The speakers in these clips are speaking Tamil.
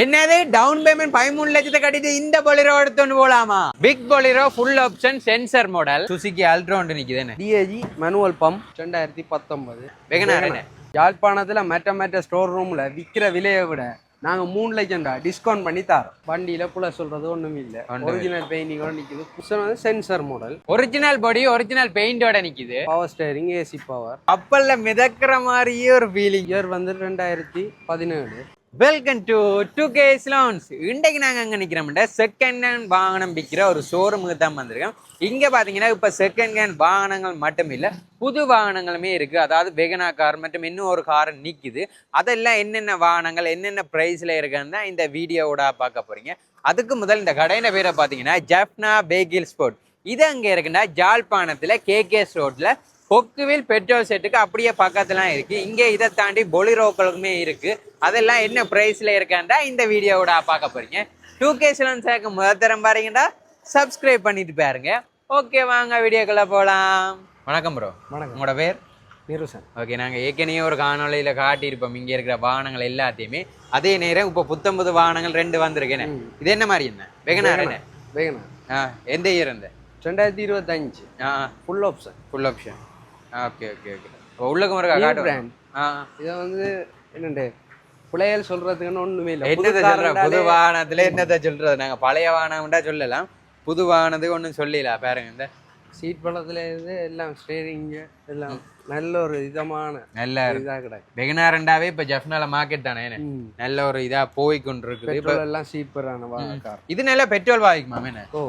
என்னது? டவுன் பேமெண்ட் பதிமூணு லட்சத்தை கட்டிட்டு இந்த பொலிரோ எடுத்துட்டு போலாமா? Big Bolero full option sensor model Suzuki அல்ட்ரோண்டு நிக்குதுன்னு. டிஏஜி மேனுவல் பம்ப் ரெண்டாயிரத்தி பத்தொன்பது. வெகனார் யாழ்ப்பாணத்துல மெட்ட மெட்ட ஸ்டோர் ரூம்ல விக்கிற விலையை விட நாங்க மூணு லட்சம்டா டிஸ்கவுண்ட் பண்ணி தரோம். வண்டியில புல சொல்றது ஒண்ணுமே இல்ல. ஒரிஜினல் பெயிண்டிங்கோட நிக்குது. புதுசா வந்து sensor model original body original பெயிண்டோட நிக்குது. பவர் ஸ்டேரிங் ஏசி பவர் கப்பல்ல மிதக்கிற மாதிரியே ஒரு ஃபீலிங் இயர் வந்து ரெண்டாயிரத்தி பதினேழு. Welcome to two cars loans இன்றைக்கு நாங்கள் அங்கே நிற்கிறோம்ட செகண்ட் ஹேண்ட் வாகனம் விற்கிற ஒரு ஷோரூமுக்கு தான் வந்திருக்கோம். இங்கே பார்த்தீங்கன்னா இப்போ செகண்ட் ஹேண்ட் வாகனங்கள் மட்டும் இல்லை புது வாகனங்களுமே இருக்குது அதாவது வெகனா கார் மற்றும் இன்னும் ஒரு கார் நிற்குது அதெல்லாம் என்னென்ன வாகனங்கள் என்னென்ன ப்ரைஸில் இருக்குன்னு தான் இந்த வீடியோவோட பார்க்க போகிறீங்க அதுக்கு முதல் இந்த கடையின் பேரை பார்த்தீங்கன்னா ஜப்னா பேகில் ஸ்போர்ட் இது அங்கே இருக்குன்னா ஜாழ்ப்பாணத்தில் கேகேஎஸ் ரோட்டில் கொக்குவில் பெட்ரோல் செட்டுக்கு அப்படியே பக்கத்துலாம் இருக்குது இங்கே இதை தாண்டி பொலிரோக்களுக்குமே இருக்குது அதெல்லாம் என்ன பிரைஸ்ல இருக்காண்டா இந்த வீடியோவோட பார்க்க போறீங்க. டூ கே சிலன் சேர்க்க முதல் தரம் பாருங்கடா. சப்ஸ்கிரைப் பண்ணிட்டு பாருங்க. ஓகே வாங்க வீடியோக்குள்ள போலாம். வணக்கம் ப்ரோ வணக்கம். உங்களோட பேர்? நிருசன் ஓகே நாங்கள் ஏற்கனவே ஒரு காணொலியில் காட்டியிருப்போம். இங்கே இருக்கிற வாகனங்கள் எல்லாத்தையுமே. அதே நேரம் இப்போ புத்தம்பது வாகனங்கள் ரெண்டு வந்திருக்கேனே இது என்ன மாதிரி என்ன? வெகனார் என்ன? வேகனா ஆ எந்த இயர் இந்த ரெண்டாயிரத்தி இருபத்தஞ்சு ஆ. Full option full option okay okay okay இப்போ உள்ளுக்கு முறை காட்டு. ஆ. இதை வந்து என்னண்டு? பிள்ளைகள் சொல்றதுக்குன்னு ஒண்ணுமே இல்லை. என்னத்தை புது வாகனத்துல என்னத்தை சொல்றது? நாங்க பழைய வாகனம்டா சொல்லலாம் புது வாகனத்துக்கு ஒன்றும் சொல்லல பாருங்க. இந்த சீட் பழத்துல இருந்து எல்லாம் ஸ்டேரிங்கு எல்லாம் நல்ல ஒரு இதமான நல்ல இதா கிடக்கு. வெகனாரண்டாவே இப்ப ஜப்னால மார்க்கெட் தானே. நல்ல ஒரு இதா போய் கொண்டு இருக்குது இப்ப எல்லாம் சீப்பரான கார் இது நல்ல பெட்ரோல் பாய்க்குமா என்ன? ஓ.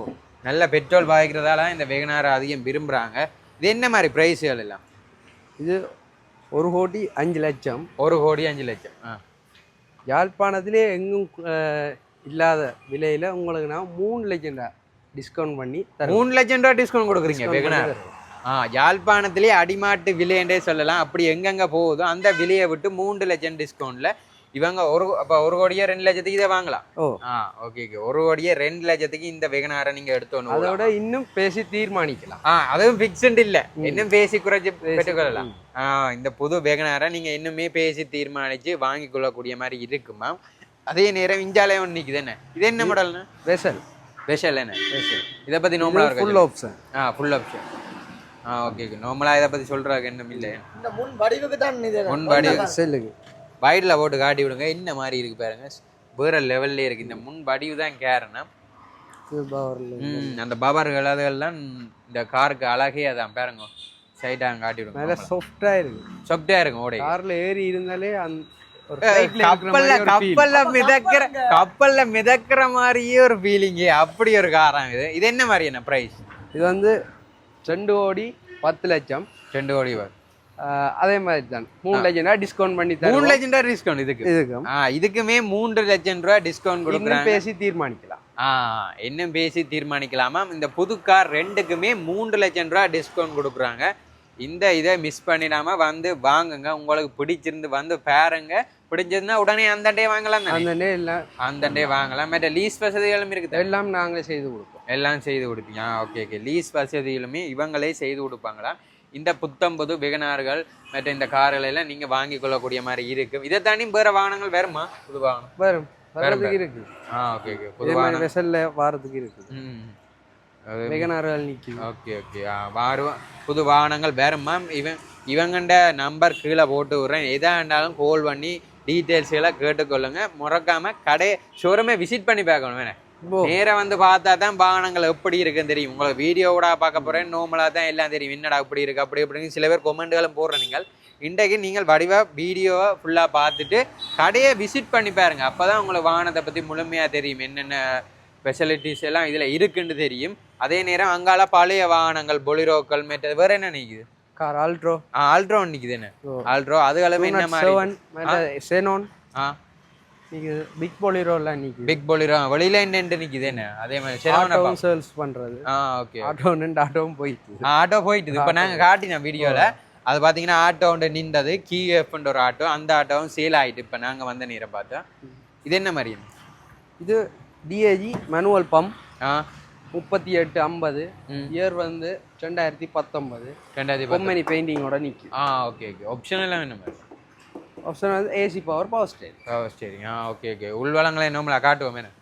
நல்ல பெட்ரோல் பாய்க்கிறதால இந்த வெகனாரை அதிகம் விரும்புறாங்க. இது என்ன மாதிரி பிரைஸ்கள் எல்லாம்? இது ஒரு கோடி அஞ்சு லட்சம். ஒரு கோடி அஞ்சு லட்சம். ஆ. யாழ்ப்பாணத்திலே எங்கும் இல்லாத விலையில உங்களுக்கு நான் மூணு லட்சம் டிஸ்கவுண்ட் பண்ணி மூணு லட்சம் ரூபா டிஸ்கவுண்ட் கொடுக்குறீங்க வெகனார். ஆ யாழ்ப்பாணத்திலே அடிமாட்டு விலைன்றே சொல்லலாம். அப்படி எங்கெங்க போகுதோ அந்த விலையை விட்டு மூன்று லட்சம் டிஸ்கவுண்ட்ல இவங்க ஒரு அப்போ ஒரு கோடியே ரெண்டு லட்சத்துக்கு இதை வாங்கலாம். ஓ. ஆ ஓகே ஓகே ஒரு கோடியே ரெண்டு லட்சத்துக்கு இந்த வெகனாரை நீங்க எடுத்தோன்னு அதோட இன்னும் பேசி தீர்மானிக்கலாம். ஆ அதுவும் ஃபிக்ஸ்டு இல்ல. இன்னும் பேசி குறைச்சி பெற்றுக்கொள்ளலாம். ஆ இந்த புது வெகனாரை நீங்க இன்னுமே பேசி தீர்மானிச்சு வாங்கி கொள்ளக்கூடிய மாதிரி இருக்குமா அதே நேரம் இஞ்சாலே ஒன்று நிக்குது என்ன? இது என்ன மாடல்னா வெசல். ஸ்பெஷல் என்ன? இதை பத்தி நார்மலா ஃபுல் இருக்கு? ஆப்ஷன் ஆ ஃபுல் ஆப்ஷன் ஆ ஓகே ஓகே நார்மலாக இதை பற்றி சொல்கிறாங்க என்ன இல்லை இந்த முன் வடிவுக்கு தான் இது. ஒன் பாடி செல்லுங்க வைடில் போட்டு காட்டி விடுங்க. என்ன மாதிரி இருக்கு பாருங்க. வேற லெவல்லே இருக்கு. இந்த முன் வடிவு தான் ம், அந்த பவர்கள் அதெல்லாம் இந்த காருக்கு அழகே அதான். பாருங்க. சைடாக காட்டி நல்ல விடுங்க சாஃப்டா இருக்கு. சொப்டா இருக்கும் ஓடை. கார்ல ஏறி இருந்தாலே இருக்கிற கப்பல்ல. கப்பல்ல மிதக்கிற கப்பல்ல மிதக்கிற மாதிரியே ஒரு ஃபீலிங்கு அப்படி ஒரு காரம் இது. இது என்ன மாதிரி என்ன ப்ரைஸ் இது வந்து ரெண்டு கோடி பத்து லட்சம். ரெண்டு கோடி வரும் அதே மாதிரி தான் மூணு லட்சம் டிஸ்கவுண்ட் பண்ணி மூணு தருவோம் லட்சம் ரூபா டிஸ்கவுண்ட் இதுக்கு. இதுக்கும். ஆ இதுக்குமே மூன்று லட்சம் ரூபா டிஸ்கவுண்ட் கொடுக்குறாங்க. பேசி தீர்மானிக்கலாம். ஆ இன்னும் பேசி தீர்மானிக்கலாமா. இந்த புது கார் ரெண்டுக்குமே மூன்று லட்சம் ரூபா டிஸ்கவுண்ட் கொடுக்குறாங்க. இந்த இதை மிஸ் பண்ணிடாம வந்து வாங்குங்க. உங்களுக்கு பிடிச்சிருந்து வந்து பாருங்க. பிடிச்சதுன்னா உடனே அந்த டே வாங்கலாம் அந்த நே எல்லாம் அந்த டே வாங்கலாம். மற்ற லீஸ் வசதிகளும் இருக்குது. எல்லாம் நாங்களே செய்து கொடுப்போம். எல்லாம் செய்து கொடுப்பீங்க. ஓகே ஓகே லீஸ் வசதிகளுமே இவங்களே செய்து கொடுப்பாங்களா? இந்த புத்தம்புது வெகனார்கள் மற்ற இந்த கார்கள் எல்லாம் நீங்க வாங்கி கொள்ளக்கூடிய மாதிரி இருக்கு இதை தாண்டி வேற வாகனங்கள் வருமா? புது வாகனம். வரும். வரதுக்கு இருக்கு. ஆ ஓகே ஓகே புது வாகனம். வெசல்ல வாரத்துக்கு இருக்கு. வெகனார்கள் நிக்குது ஓகே ஓகே வாரும் புது வாகனங்கள் வேற மேம் இவன் இவங்கண்ட நம்பர் கீழே போட்டு விட்றேன். எதா இருந்தாலும் கால் பண்ணி டீட்டெயில்ஸ் எல்லாம் கேட்டுக்கொள்ளுங்க. முறக்காம கடை ஷோரூமே விசிட் பண்ணி பார்க்கணும் வேணே. நேரா வந்து பார்த்தா தான் வாகனங்கள் எப்படி இருக்குன்னு தெரியும். உங்களுக்கு வீடியோவோட பார்க்க போறேன் நோமலாக தான் எல்லாம் தெரியும். என்னடா இப்படி இருக்கு அப்படி இப்படின்னு சில பேர் கொமெண்ட்களும் போடுற நீங்கள். இன்றைக்கு நீங்கள் வடிவா வீடியோவை ஃபுல்லாக பார்த்துட்டு கடையை விசிட் பண்ணி பாருங்க. அப்பதான் உங்களுக்கு வாகனத்தை பற்றி முழுமையாக தெரியும். என்னென்ன ஃபெசிலிட்டிஸ் எல்லாம் இதில் இருக்குன்னு தெரியும். அதே நேரம் அங்கால பழைய வாகனங்கள் பொலிரோக்கள் மற்ற வேற என்ன நிற்குது கார் ஆல்ட்ரோ ஆல்ட்ரோ நிற்குது என்ன. ஆல்ட்ரோ அதுகளுமே என்ன மாதிரி? செனோன் ஆ. நிக்குது பிக் பொலிரோ எல்லாம் நிக்குது. பிக் பொலிரோ வெளியில நிற்குது என்ன? அதே மாதிரி சரி சேல்ஸ் பண்றது. ஆ ஓகே ஆட்டோ நின்று ஆட்டோவும் போயிட்டு. ஆட்டோ போயிட்டு இப்போ நாங்கள் காட்டினோம் வீடியோவில் அது பார்த்தீங்கன்னா ஆட்டோ ஒன்று நின்றது கீ எஃப்ன்ற ஒரு ஆட்டோ அந்த ஆட்டோவும் சேல் ஆயிட்டு இப்போ நாங்கள் வந்த நேரம் பார்த்தோம் இது என்ன மாதிரி இது? டிஏஜி மேனுவல் பம்ப் ஆ. முப்பத்தி எட்டு ஐம்பது. இயர் வந்து ரெண்டாயிரத்தி பத்தொன்பது. ரெண்டாயிரத்தி பொம்மனி பெயிண்டிங்கோட நிற்கும் ஆ ஓகே ஓகே ஆப்ஷன் எல்லாம் என்ன மாதிரி? ஆப்ஷன் வந்து ஏசி பவர் பவர் ஸ்டேரிங் ஓ சரி ஆ ஓகே ஓகே உள்வளங்களை நம்மளை காட்டுவோம்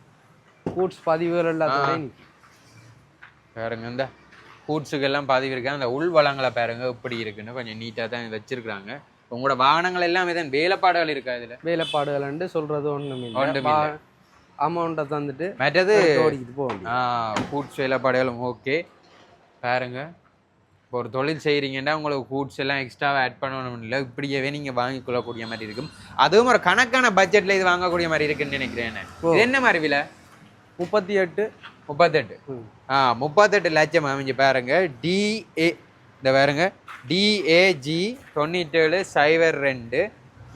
கூட்ஸ் பதிவுகள் எல்லாத்தோடய நிற்கும். பாருங்க இந்த கூட்ஸுக்கு எல்லாம் பதிவு இருக்கு? அந்த உள்வளங்களை பாருங்க எப்படி இருக்குன்னு கொஞ்சம் நீட்டாக தான் வச்சிருக்காங்க உங்களோட வாகனங்கள் எல்லாம் இதன் வேலைப்பாடுகள் இருக்கா இதுல? வேலைப்பாடுகள்ன்ட்டு சொல்றது ஒன்றும் ஒண்ணும் இல்லை. அமௌண்ட்டை தந்துட்டு மற்றது ஓடிக்கிட்டு போக வேண்டியது. ஆ கூட்ஸ் வேலைப்பாடுகளும் ஓகே பாருங்க இப்போ ஒரு தொழில் செய்கிறீங்கன்னா உங்களுக்கு கூட்ஸ் எல்லாம் எக்ஸ்ட்ராவாக ஆட் பண்ணணும் இல்லை. இப்படியே நீங்கள் வாங்கி கொள்ளக்கூடிய மாதிரி இருக்கும். அதுவும் ஒரு கணக்கான பட்ஜெட்டில் இது வாங்கக்கூடிய மாதிரி இருக்குன்னு நினைக்கிறேன் என்ன? மாதிரி விலை? முப்பத்தி எட்டு. முப்பத்தெட்டு. ஆ முப்பத்தெட்டு லட்சம் அமைஞ்சு பாருங்க. டிஏ இந்த பாருங்க. டிஏஜி தொண்ணூற்றேழு சைபர் ரெண்டு.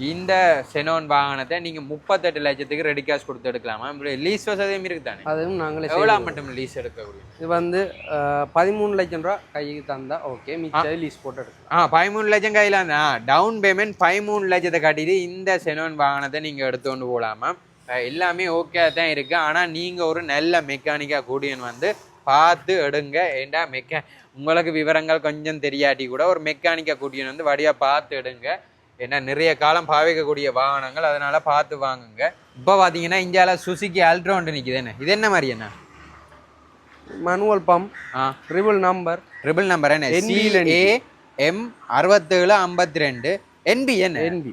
இந்த செனோன் வாகனத்தை நீங்கள் முப்பத்தெட்டு லட்சத்துக்கு ரெடி கேஷ் கொடுத்து எடுக்கலாமா? லீஸ் வசதியும் இருக்கு தானே அதுவும் நாங்களே எவ்வளோ. மட்டும் லீஸ் எடுக்கக்கூடிய? இது வந்து பதிமூணு லட்சம் ரூபா கைக்கு தந்தா ஓகே மிச்சம் லீஸ் போட்டு எடுக்கலாம். ஆ பதிமூணு லட்சம் கையில் அந்த டவுன் பேமெண்ட் பதிமூணு லட்சத்தை கட்டிட்டு இந்த செனோன் வாகனத்தை நீங்கள் எடுத்துக்கொண்டு போகலாமா? எல்லாமே ஓகே தான் இருக்குது ஆனால் நீங்கள் ஒரு நல்ல மெக்கானிக்காக கூடியன் வந்து பார்த்து எடுங்க. ஏண்டா மெக்கா உங்களுக்கு விவரங்கள் கொஞ்சம் தெரியாட்டி கூட ஒரு மெக்கானிக்காக கூட்டியன் வந்து வடியாக பார்த்து எடுங்க. ஏன்னா நிறைய காலம் பாவிக்கக்கூடிய வாகனங்கள் அதனால பார்த்து வாங்குங்க. இப்போ பார்த்தீங்கன்னா இந்தியாவில் சுசுக்கி அல்ட்ரோண்டு நிற்குது என்ன இது என்ன மாதிரி என்ன? மனுவல் பம்ப் ஆ. ட்ரிபிள் நம்பர் ட்ரிபிள் நம்பர் என்ன? ஏ எம் அறுபத்தேழு ஐம்பத்தி ரெண்டு. என்பி என்ன? என்பி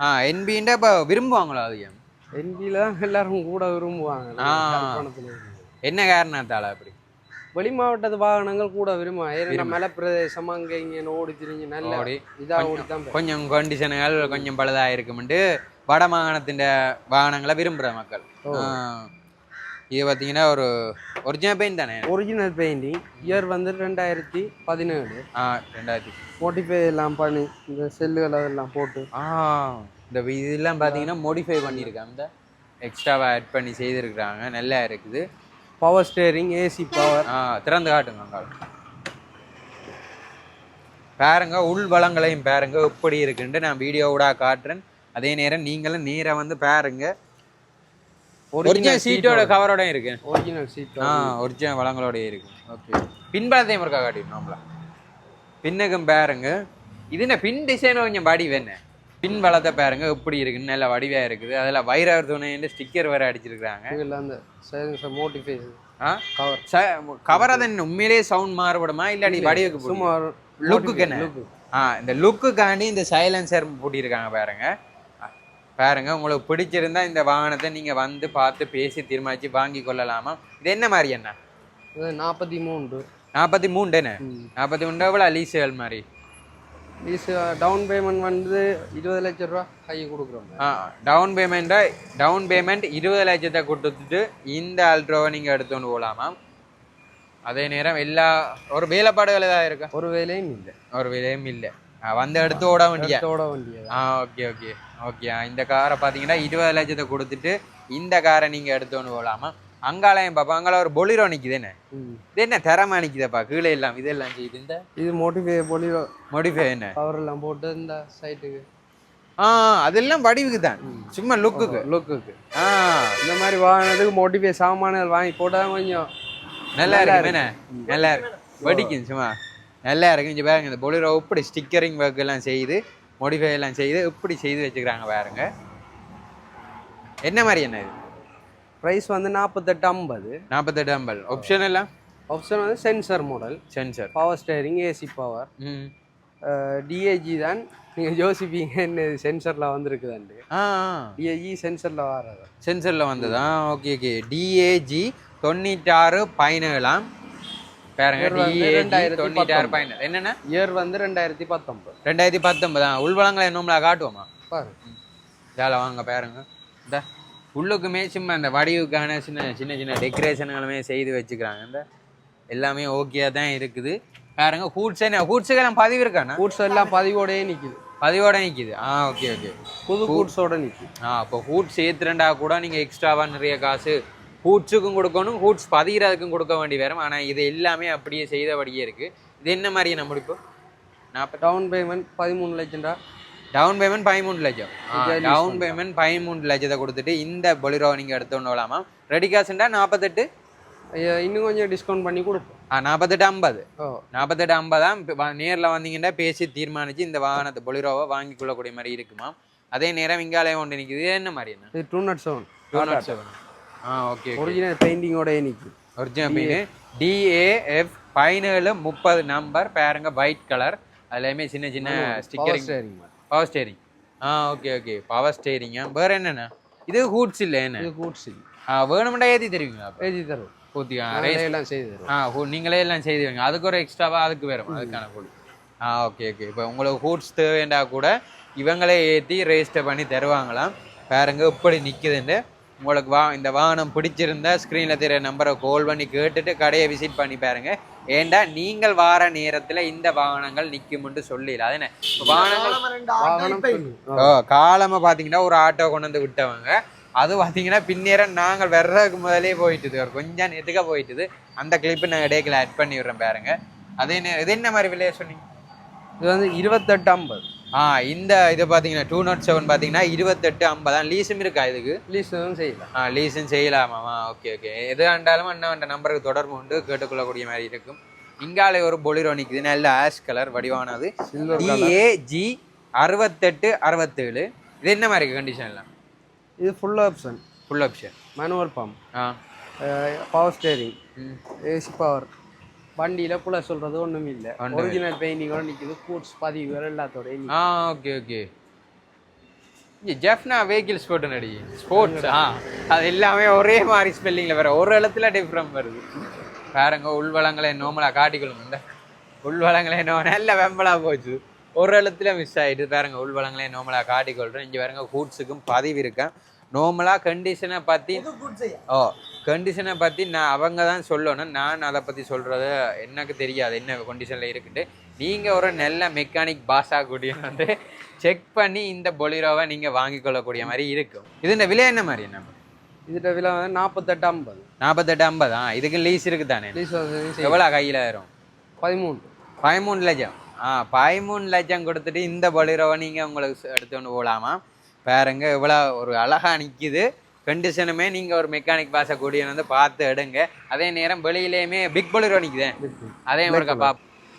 ஆ என்பின்ற இப்போ விரும்புவாங்களோ அதிகம்? என்பியில் தான் எல்லாரும் கூட விரும்புவாங்க. என்ன காரணத்தால அப்படி? வெளி மாவட்டத்து வாகனங்கள் கூட விரும்புவாங்க ஏன்னா மலை பிரதேசம் அங்கே இங்கே ஓடி திரிஞ்சு நல்ல ஓடி இதாக ஓடி தான் போய் கொஞ்சம் கண்டிஷனுகள் கொஞ்சம் பழுதாக இருக்குமெண்டு வட மாகாணத்தின் வாகனங்களை விரும்புகிற மக்கள். இது பார்த்தீங்கன்னா ஒரு ஒரிஜினல் பெயிண்ட் தானே? ஒரிஜினல் பெயிண்டிங் இயர் வந்து ரெண்டாயிரத்தி பதினேழு. ஆ ரெண்டாயிரத்தி. மோட்டிஃபை எல்லாம் பண்ணி இந்த செல்லுகள் அதெல்லாம் போட்டு. ஆ இந்த இதெல்லாம் பார்த்தீங்கன்னா மோடிஃபை பண்ணியிருக்காங்க. இந்த எக்ஸ்ட்ராவாக ஆட் பண்ணி செய்திருக்கிறாங்க. நல்லா இருக்குது. பவர் ஸ்டேரிங் ஏசி பவர் திறந்து காட்டுங்க. பாருங்க உள் வளங்களையும் பாருங்க எப்படி இருக்குன்ட்டு நான் வீடியோவோட காட்டுறேன். அதே நேரம் நீங்களும் நேரா வந்து பாருங்க. ஒரிஜினல் சீட்டோட கவரோட இருக்கு. ஒரிஜினல் சீட் ஆ ஒரிஜினல் வளங்களோட இருக்கு. ஓகே பின்பலத்தையும் இருக்கா காட்டிடும் நம்மள. பின்னுக்கும் பாருங்க. இது என்ன பின் டிசைன் கொஞ்சம் வடி வேணே பின் வளத்தை பாருங்க எப்படி இருக்குன்னு நல்ல வடிவா இருக்குது. அதில் வைரவர் துணைன்னு ஸ்டிக்கர் வேற அந்த மோட்டிஃபை ஆ? கவர் கவர் அதை உண்மையிலேயே சவுண்ட் மாறுபடுமா? இல்லாட்டி வடிவுக்கு சும்மா லுக்குக்கு என்ன? ஆ இந்த லுக்குக்காண்டி இந்த சைலன்சர் பூட்டியிருக்காங்க பாருங்க. பாருங்க உங்களுக்கு பிடிச்சிருந்தா இந்த வாகனத்தை நீங்க வந்து பார்த்து பேசி தீர்மானிச்சு வாங்கி கொள்ளலாமா? இது என்ன மாதிரி என்ன? நாற்பத்தி மூன்று. நாற்பத்தி மூணு என்ன? நாற்பத்தி மூணு எவ்வளோ லீஸுகள் மாதிரி? லீஸ் டவுன் பேமெண்ட் வந்து இருபது லட்சம் ரூபா கை கொடுக்குறோம். டவுன் பேமெண்ட்டை டவுன் பேமெண்ட் இருபது லட்சத்தை கொடுத்துட்டு இந்த அல்ட்ரோவை நீங்கள் எடுத்துன்னு போகலாமா அதே நேரம் எல்லா ஒரு வேலைப்பாடுகள் ஏதாவது இருக்கா? ஒரு வேலையும் இல்லை. ஒரு விலையும் இல்லை. வந்து எடுத்து ஓட வேண்டிய ஓட வேண்டியது? ஆ ஓகே ஓகே ஓகே இந்த காரை பார்த்தீங்கன்னா இருபது லட்சத்தை கொடுத்துட்டு இந்த காரை நீங்கள் எடுத்துன்னு போகலாமா அங்காலையும் பாப்பா அங்கால ஒரு பொலிரோ ம். இது என்ன திறமா நிற்குதப்பா கீழே எல்லாம் இதெல்லாம் செய்யுது இந்த? இது மோட்டிஃபை பொலி மோடிஃபை என்ன? கவர் எல்லாம் போட்டு இந்த சைட்டுக்கு ஆ அதெல்லாம் வடிவுக்கு தான். சும்மா லுக்குக்கு லுக்குக்கு ஆ. இந்த மாதிரி வாங்கினதுக்கு மோட்டிஃபை சாமான்கள் வாங்கி போட்டால் கொஞ்சம் நல்லா இருக்கு என்ன? நல்லா இருக்கு வெடிக்கும் சும்மா. நல்லா இருக்கு இங்க பாருங்க இந்த பொலிரோ இப்படி ஸ்டிக்கரிங் ஒர்க் எல்லாம் செய்து மோடிஃபை எல்லாம் செய்து இப்படி செய்து வச்சுக்கிறாங்க பாருங்க. என்ன மாதிரி என்ன இது? ப்ரைஸ் வந்து நாற்பத்தெட்டு ஐம்பது. நாற்பத்தெட்டு ஐம்பது. ஆப்ஷன் எல்லாம் ஆப்ஷன் வந்து sensor model sensor power steering AC power DAG தான். நீங்கள் யோசிப்பீங்க என்ன சென்சரில் வந்திருக்குதாண்டு டிஏஜி சென்சரில் வர்றது சென்சரில் வந்ததா? ஓகே ஓகே டிஏஜி தொண்ணூற்றாறு பதினேழாம். என்னென்ன? இயர் வந்து ரெண்டாயிரத்தி பத்தொன்பது ரெண்டாயிரத்தி பத்தொன்பது உள்வளங்களை என்னோம்ல காட்டுவோமா? பாருங்க வாங்க பாருங்க. இந்த. உள்ளுக்குமே சும்மா இந்த வடிவுக்கான சின்ன சின்ன சின்ன டெக்கரேஷன்களுமே செய்து வச்சுக்கிறாங்க. இந்த எல்லாமே ஓகே தான் இருக்குது. பாருங்க ஹூட்ஸ் ஹூட்ஸுக்கெல்லாம் பதிவு இருக்காண்ணா கூட்ஸ் எல்லாம் பதிவோடயே நிற்கிது பதிவோட நிற்கிது ஆ ஓகே ஓகே புது கூட்ஸோட நிற்கிது ஆ அப்போ ஹூட்ஸ் ஏற்றுறண்டா கூட நீங்கள் எக்ஸ்ட்ராவாக நிறைய காசு ஹூட்ஸுக்கும் கொடுக்கணும் ஹூட்ஸ் பதிகிறதுக்கும் கொடுக்க வேண்டி வரும் ஆனால் இது எல்லாமே அப்படியே செய்தபடியே இருக்குது இது என்ன மாதிரி நம்ம இப்போ நாற்பது டவுன் பேமெண்ட் பதிமூணு லட்சம் ரூபா டவுன் பேமெண்ட் பதிமூணு லட்சம் டவுன் பேமெண்ட் பதிமூணு லட்சத்தை கொடுத்துட்டு இந்த பொலிரோ நீங்கள் எடுத்துன்னு வரலாமா? ரெடி காசுண்டா நாற்பத்தெட்டு இன்னும் கொஞ்சம் டிஸ்கவுண்ட் பண்ணி கொடுப்போம். ஆ நாற்பத்தெட்டு ஐம்பது. ஓ. நாற்பத்தெட்டு ஐம்பதாம் நேரில் வந்தீங்கன்னா பேசி தீர்மானித்து இந்த வாகனத்தை பொலிரோவை வாங்கி கொள்ளக்கூடிய மாதிரி இருக்குமா? அதே நேரம் இங்காலயம் ஒன்று நிற்குது என்ன மாதிரி என்ன? இது two nought seven two nought seven ஆ ஓகே ஒரிஜினல் பெயிண்டிங்கோட நிற்கும் ஒரிஜினல் மீன் டிஏஎஃப் பதினேழு முப்பது நம்பர் பாருங்க ஒயிட் கலர் அதுலேயுமே சின்ன சின்ன ஸ்டிக்கரிங் பவர் ஸ்டேரிங் ஆ ஓகே ஓகே பவர் ஸ்டேரிங்க வேற என்னண்ணா இது ஹூட்ஸ் இல்லை என்ன? இது கூட்ஸ் ஆ வேணுமெண்டா ஏற்றி தருவீங்களா ஏஜி தரும் ஊற்றி எல்லாம் செய்து தருவோம். ஆ நீங்களே எல்லாம் செய்துவீங்க அதுக்கு ஒரு எக்ஸ்ட்ராவா அதுக்கு வேறும் அதுக்கான கூலி ஆ ஓகே ஓகே இப்போ உங்களுக்கு ஹூட்ஸ் தேவைண்டா கூட இவங்களே ஏற்றி ரெஜிஸ்டர் பண்ணி தருவாங்களாம். பாருங்க இப்படி நிற்குதுன்னு உங்களுக்கு வா இந்த வாகனம் பிடிச்சிருந்தா ஸ்க்ரீனில் தெரிய நம்பரை கால் பண்ணி கேட்டுட்டு கடையை விசிட் பண்ணி பாருங்க. ஏண்டா நீங்கள் வார நேரத்தில் இந்த வாகனங்கள் நிற்கும்னு சொல்லிடல அது என்ன? இப்ப வாகனங்கள் காலமாக பார்த்தீங்கன்னா ஒரு ஆட்டோ கொண்டு வந்து விட்டவங்க. அது பார்த்தீங்கன்னா பின்னேரம் நாங்கள் வர்றதுக்கு முதலே போயிட்டுது. ஒரு கொஞ்சம் நேரத்துக்க போயிட்டுது. அந்த கிளிப்பு நான் இடையில ஆட் பண்ணி விடுறேன் பாருங்க. அதே இது என்ன மாதிரி விலையை சொன்னீங்க? இது வந்து இருபத்தெட்டு ஐம்பது. ஆ இந்த இது பார்த்தீங்கன்னா டூ நாட் செவன் பார்த்தீங்கன்னா இருபத்தெட்டு ஐம்பதான் லீஸும் இருக்கா இதுக்கு? எதுவும் செய்யலாம். ஆ லீஸும் செய்யலாமாமா ஓகே ஓகே எது ஆண்டாலும் அண்ணன் நம்பருக்கு தொடர்பு உண்டு கேட்டுக்கொள்ளக்கூடிய மாதிரி இருக்கும். இங்காலே ஒரு பொலிரோ நிற்குது நல்ல ஆஷ் கலர் வடிவானது. டிஏஜி அறுபத்தெட்டு அறுபத்தேழு. இது என்ன மாதிரி கண்டிஷன்லாம் இது full option full option manual pump ஆ. Power steering. ஏசி பவர் வண்டியில் புல சொல்கிறது ஒன்றும் இல்லை. ஒண்ணுமே ஒரிஜினல் பெயிண்டிங்கோட நிற்குது கூட்ஸ் பதிவுகள் எல்லாத்தோடய ஆ okay okay Jaffna vehicle sport நடி ஸ்போர்ட்ஸ் ஆ? அது எல்லாமே ஒரே மாதிரி ஸ்பெல்லிங்கில் வேற ஒரு இடத்துல டிஃப்ரெண்ட் வருது. பாருங்க உள்வளங்களை நோமலாக காட்டிக்கொள்ளும் இந்த உள்வளங்களை நோ நல்ல வெம்பலாக போச்சு. ஒரு இடத்துல மிஸ் ஆகிட்டு பாருங்க உள்வளங்களை நோமலாக காட்டிக்கொள்கிறேன் இங்கே பாருங்க ஹூட்ஸுக்கும் பதிவு இருக்கேன் நோமலாக கண்டிஷனை பற்றி. ஓ கண்டிஷனை பற்றி நான் அவங்க தான் சொல்லணும். நான் அதை பற்றி சொல்கிறது எனக்கு தெரியாது. என்ன கண்டிஷனில் இருக்குட்டு நீங்கள் ஒரு நல்ல மெக்கானிக் பாஸா கூடிய வந்து செக் பண்ணி இந்த பொலிரோவை நீங்கள் வாங்கி கொள்ளக்கூடிய மாதிரி இருக்கும். இது இந்த விலை என்ன மாதிரி நம்ம இதுட்ட விலை வந்து நாற்பத்தெட்டு ஐம்பது. நாற்பத்தெட்டு ஐம்பது? ஆ இதுக்கு லீஸ் இருக்கு தானே வந்து எவ்வளோ கையில் வரும்? பதிமூணு. பதிமூணு லட்சம். ஆ பதிமூணு லட்சம் கொடுத்துட்டு இந்த பொலிரோவை நீங்கள் உங்களுக்கு எடுத்துகிட்டு போகலாமா? பாருங்க இவ்வளோ ஒரு அழகாக நிற்கிது கண்டிஷனுமே நீங்கள் ஒரு மெக்கானிக் பாஸை கூடிய வந்து பார்த்து எடுங்க. அதே நேரம் வெளியிலேயுமே பிக் பொலிரோ நிற்குதே அதே மாதிரி பா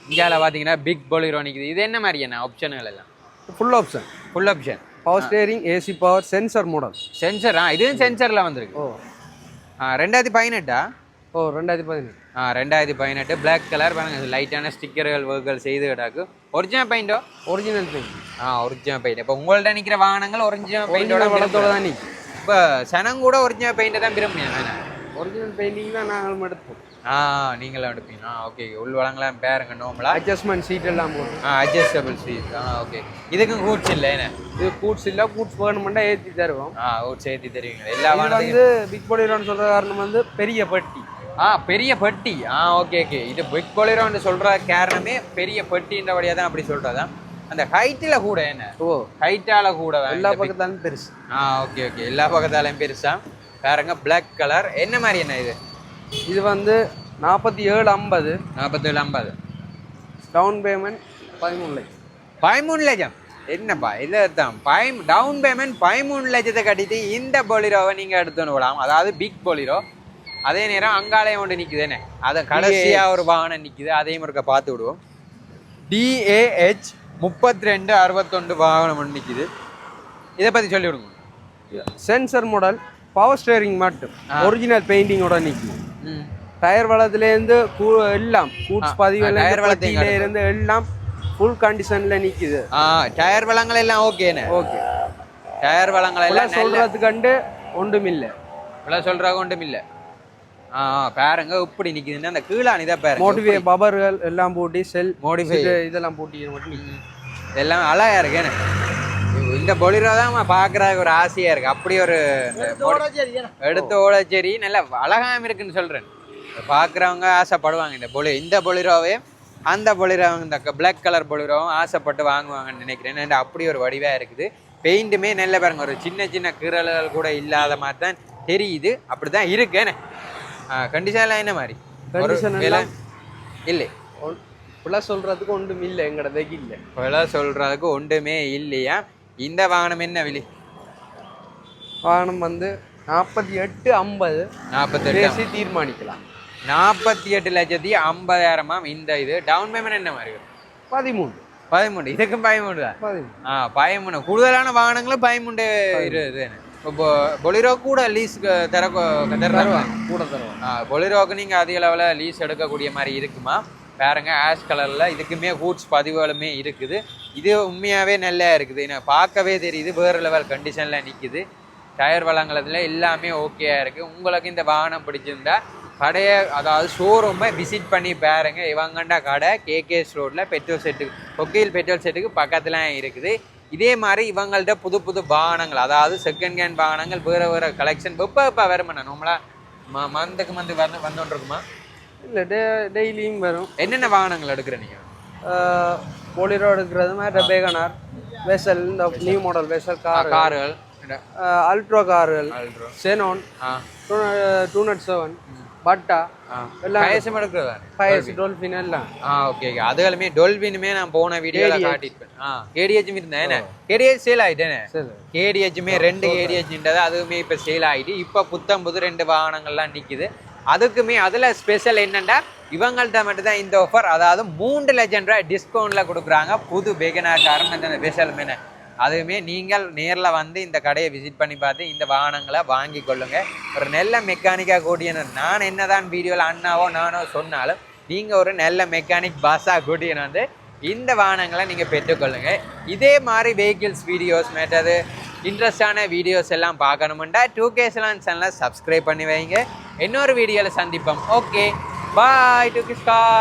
இந்தியாவில் பார்த்தீங்கன்னா பிக் பொலிரோ நிற்குது இது என்ன மாதிரி என்ன ஆப்ஷன்கள் எல்லாம்? Full option full option power steering AC power sensor model sensor ஆ இதுவும் சென்சரில் வந்திருக்கு. ஆ ரெண்டாயிரத்தி பதினெட்டா? ஓ ரெண்டாயிரத்தி பதினெட்டு. ஆ ரெண்டாயிரத்தி பதினெட்டு. பிளாக் கலர் பாருங்க லைட்டான ஸ்டிக்கர்கள் ஒர்க்குகள் செய்து கிடாக்கு. ஒரிஜினல் பெயிண்டோ ஒரிஜினல் பெயிண்ட் ஆ ஒரிஜினல் பெயிண்ட் இப்போ உங்கள்ட்ட நிற்கிற வாகனங்கள் ஒரிஜினல் பெயிண்டோட வளத்தோட தான் நிற்கும் இப்போ சனம் கூட ஒரிஜினல் பெயிண்டை தான் விரும்பியா ஒரிஜினல் பெயிண்டிங் தான் நாங்களும் எடுப்போம். ஆ நீங்களும் எடுப்பீங்க. ஆ ஓகே உள் வளங்களாம் பேருங்க நோம்பலா அட்ஜஸ்ட்மெண்ட் சீட் எல்லாம் போட்டு ஆ அட்ஜஸ்டபிள் சீட் ஆ ஓகே இதுக்கும் கூட்ஸ் இல்லை என்ன? இது கூட்ஸ் இல்லை கூட்ஸ் வேணுமெண்டா ஏற்றி தருவோம். ஆ ஓட் சேர்த்து தெரியுங்க எல்லா வந்து பிக் பொலிரோன்னு சொல்ற காரணம் வந்து பெரிய பெட்டி. ஆ பெரிய பெட்டி. ஆ ஓகே ஓகே இது பிக் பொலிரோன்னு சொல்ற காரணமே பெரிய பெட்டின்றபடியாக தான் அப்படி சொல்றதா. அந்த ஹைட்டில் கூட என்ன? ஓ. ஹைட்டால கூட எல்லா பக்கத்தாலும் பெருசு. ஆ ஓகே ஓகே எல்லா பக்கத்தாலையும் பெருசா? பாருங்க பிளாக் கலர் என்ன மாதிரி என்ன இது? இது வந்து நாற்பத்தி ஏழு ஐம்பது. நாற்பத்தேழு ஐம்பது. டவுன் பேமெண்ட் பதிமூணு லட்சம். பதிமூணு லட்சம்? என்னப்பா இல்லை தான் பயம் டவுன் பேமெண்ட் பதிமூணு லட்சத்தை கட்டிட்டு இந்த பொலிரோவை நீங்கள் எடுத்துன்னு விடலாம் அதாவது பிக் பொலிரோ அதே நேரம் அங்காலயம் ஒன்று நிற்குதுன்னு அதை கடைசியாக ஒரு வாகனம் நிற்குது அதையும் இருக்க பார்த்து விடுவோம். டிஏஹெச் முப்பத்தி ரெண்டு அறுபத்தொண்டு வாகனம் ஒன்று நிற்குது இதை பற்றி சொல்லி விடுங்க. சென்சர் மாடல் பவர் ஸ்டேரிங் மட்டும். ஒரிஜினல் பெயிண்டிங்கோட நிற்கும் டயர் வளத்துலேருந்து கூ எல்லாம் கூட்ஸ் ஆ, பதிவுல டயர் இருந்து எல்லாம் ஃபுல் கண்டிஷன்ல நிக்குது. ஆ டயர் வளங்கள் எல்லாம் ஓகேண்ணே ஓகே டயர் வளங்கள் எல்லாம் நல்ல சொல்றதுக்கண்டு ஒன்றும் இல்லை. இவ்வளோ சொல்கிறாங்க ஒன்றும் இல்லை. பாருங்க இப்படி நிற்குதுன்னா அந்த கீழானி தான் பாருங்க. மோட்டிவே பபர்கள் எல்லாம் போட்டி செல் மோடிஃபை இதெல்லாம் போட்டி மட்டும். எல்லாம் அழகா இருக்கேன்னு இந்த பொலிரோ தான் பார்க்குறதுக்கு ஒரு ஆசையா இருக்கு. அப்படி ஒரு எடுத்த ஓடச்சேரி நல்ல அழகாம இருக்குன்னு சொல்றேன். பார்க்குறவங்க ஆசைப்படுவாங்க இந்த பொலி இந்த பொலிரோவே அந்த பொலிரோ இந்த பிளாக் கலர் பொலிரோவும் ஆசைப்பட்டு வாங்குவாங்கன்னு நினைக்கிறேன். அப்படி ஒரு வடிவா இருக்குது. பெயிண்ட்டுமே நல்ல பாருங்க ஒரு சின்ன சின்ன கீறல்கள் கூட இல்லாத மாதிரி தான் தெரியுது. அப்படிதான் இருக்கேன்னு கண்டிஷன்லாம் என்ன மாதிரி? விலை எல்லாம் இல்லை. புள்ள சொல்றதுக்கு ஒன்றும் இல்லை எங்கட வெகு இல்லை. விலை சொல்றதுக்கு ஒன்றுமே இல்லையா? இந்த வாகனம் என்ன விலை? வாகனம் வந்து நாற்பத்தி எட்டு ஐம்பது. நாற்பத்தெட்டு பேசி தீர்மானிக்கலாம். நாற்பத்தி எட்டு லட்சத்தி ஐம்பதாயிரமாம். இந்த இது டவுன் பேமெண்ட் என்ன மாதிரி? பதிமூணு பதிமூணு இதுக்கும் பதிமூணு தான்? பதிமூணு ஆ பயமுண்டு கூடுதலான வாகனங்களும் பயமுண்டு இருக்குது பொலிரோ கூட லீஸ் தர தருவாங்க. கூட தருவாங்க. பொலிரோக்கு நீங்கள் அதிக லெவலில் லீஸ் எடுக்கக்கூடிய மாதிரி இருக்குமா? பாருங்க ஆஷ் கலரில் இதுக்குமே ஹூட்ஸ் பதிவுகளுமே இருக்குது. இது உண்மையாகவே நல்லா இருக்குது. ஏன்னா பார்க்கவே தெரியுது வேறு லெவல் கண்டிஷனில் நிற்குது டயர் வளங்களதுல எல்லாமே ஓகேயா இருக்குது உங்களுக்கு இந்த வாகனம் பிடிச்சிருந்தா கடையை அதாவது ஷோரூமை விசிட் பண்ணி பாருங்க. இவங்கண்டா கடை கேகேஎஸ் ரோட்டில் பெட்ரோல் செட்டுக்கு ஒக்கையில் பெட்ரோல் செட்டுக்கு பக்கத்துல இருக்குது. இதே மாதிரி இவங்கள்ட்ட புது புது வாகனங்கள் அதாவது செகண்ட் ஹேண்ட் வாகனங்கள் வேறு வேறு கலெக்ஷன் எப்போ எப்போ வருமாண்ணா நம்மளா ம மந்த்துக்கு மந்த் வந்து வந்துட்டுருக்குமா? இல்லை டே டெய்லியும் வரும். என்னென்ன வாகனங்கள் எடுக்கிற நீங்கள் போலிரோ எடுக்கிறது மாதிரி பேகனார் வெசல் இந்த நியூ மாடல் வெசல் கார். கார்கள். அல்ட்ரோ கார்கள். Ultra. செனோன் டூ நாட் செவன் பட்டா எல்லாம் கயசம் எடுக்கிறது ஃபயர்ஸ் டோல்ஃபின். எல்லாம். ஆ ஓகே ஓகே அதுகளுமே டொல்பினுமே நான் போன வீடியோல. காட்டியிருப்பேன் ஆ கேடிஹெச் இருந்தேன் என்ன? KDH sale ஆயிட்டேனே? கேடிஹெச்சுமே ரெண்டு கேடிஹெச்ன்றது அதுவுமே இப்போ சேல் ஆகிட்டு இப்போ புத்தம் புது ரெண்டு வாகனங்கள்லாம் நிற்குது அதுக்குமே அதில் ஸ்பெஷல் என்னென்னா இவங்கள்ட்ட மட்டும்தான் இந்த ஆஃபர் அதாவது மூன்று லட்சம் ரூபாய் டிஸ்கவுண்ட்டில் கொடுக்குறாங்க புது பெகனார் காரும் இந்த ஸ்பெஷல் மேனு அதுவுமே நீங்கள் நேரில் வந்து இந்த கடையை விசிட் பண்ணி பார்த்து இந்த வாகனங்களை வாங்கி கொள்ளுங்கள் ஒரு நல்ல மெக்கானிக்காக கூடிய நான் என்னதான் வீடியோவில் அண்ணாவோ நானோ சொன்னாலும் நீங்கள் ஒரு நல்ல மெக்கானிக் பாஸாக கூட்டிய வந்து இந்த வாகனங்களை நீங்கள் பெற்றுக்கொள்ளுங்கள் இதே மாதிரி வெஹிக்கிள்ஸ் வீடியோஸ் மேட்டது இன்ட்ரெஸ்டான வீடியோஸ் எல்லாம் பார்க்கணுமெண்டா டூ கேஸ்லாம் சேனலை சப்ஸ்கிரைப் பண்ணி வைங்க. இன்னொரு வீடியோவில் சந்திப்போம். Okay bye two K start